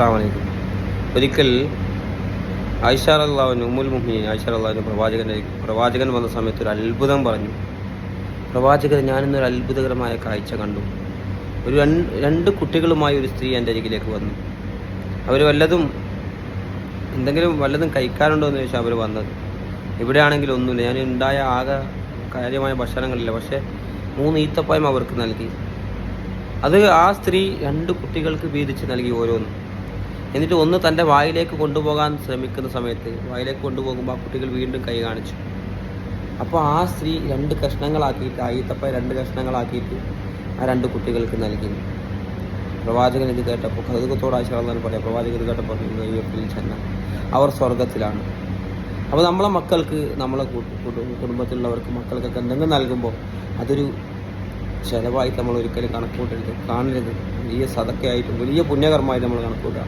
അസ്സാം വലൈക്കും ഒരിക്കൽ ഐഷാറല്ലാവിന് ഉമ്മുൽ മുഹീൻ ഐഷാറല്ലാവിന് പ്രവാചകന്റെ പ്രവാചകൻ വന്ന സമയത്ത് ഒരു അത്ഭുതം പറഞ്ഞു. പ്രവാചകൻ ഞാനിന്നൊരു അത്ഭുതകരമായ കാഴ്ച കണ്ടു. ഒരു രണ്ട് രണ്ട് കുട്ടികളുമായി ഒരു സ്ത്രീ എന്റെ അരികിലേക്ക് വന്നു. അവർ വല്ലതും എന്തെങ്കിലും വല്ലതും കഴിക്കാറുണ്ടോ എന്ന് ചോദിച്ചാൽ അവർ വന്നത്. ഇവിടെയാണെങ്കിൽ ഒന്നുമില്ല. ഞാൻ ഉണ്ടായ ആകെ കാര്യമായ ഭക്ഷണങ്ങളില്ല. പക്ഷേ മൂന്ന് ഈത്തപ്പായം അവർക്ക് നൽകി. അത് ആ സ്ത്രീ രണ്ട് കുട്ടികൾക്ക് വീതിച്ച് നൽകി ഓരോന്നും. എന്നിട്ട് ഒന്ന് തന്റെ വായിലേക്ക് കൊണ്ടുപോകാൻ ശ്രമിക്കുന്ന സമയത്ത് വായിലേക്ക് കൊണ്ടുപോകുമ്പോൾ ആ കുട്ടികൾ വീണ്ടും കൈ കാണിച്ചു. അപ്പോൾ ആ സ്ത്രീ രണ്ട് കഷ്ണങ്ങളാക്കിയിട്ട് ആ ഈത്തപ്പായ രണ്ട് കഷ്ണങ്ങളാക്കിയിട്ട് ആ രണ്ട് കുട്ടികൾക്ക് നൽകി. പ്രവാചകൻ ഇത് കേട്ടപ്പോൾ കഥകത്തോട് ആശീർവാദം പറയാം പ്രവാചകൻ ഇത് കേട്ടപ്പോൾ ചെന്ന അവർ സ്വർഗത്തിലാണ് അപ്പോൾ നമ്മളെ മക്കൾക്ക് നമ്മളെ കുടുംബത്തിലുള്ളവർക്ക് മക്കൾക്കൊക്കെ എന്തെങ്കിലും നൽകുമ്പോൾ അതൊരു ചിലവായിട്ട് നമ്മൾ ഒരിക്കലും കണക്കൂട്ടരുത് കാണരുത്. വലിയ സതക്കയായിട്ടും വലിയ പുണ്യകർമ്മമായിട്ട് നമ്മൾ കണക്കൂട്ടുക.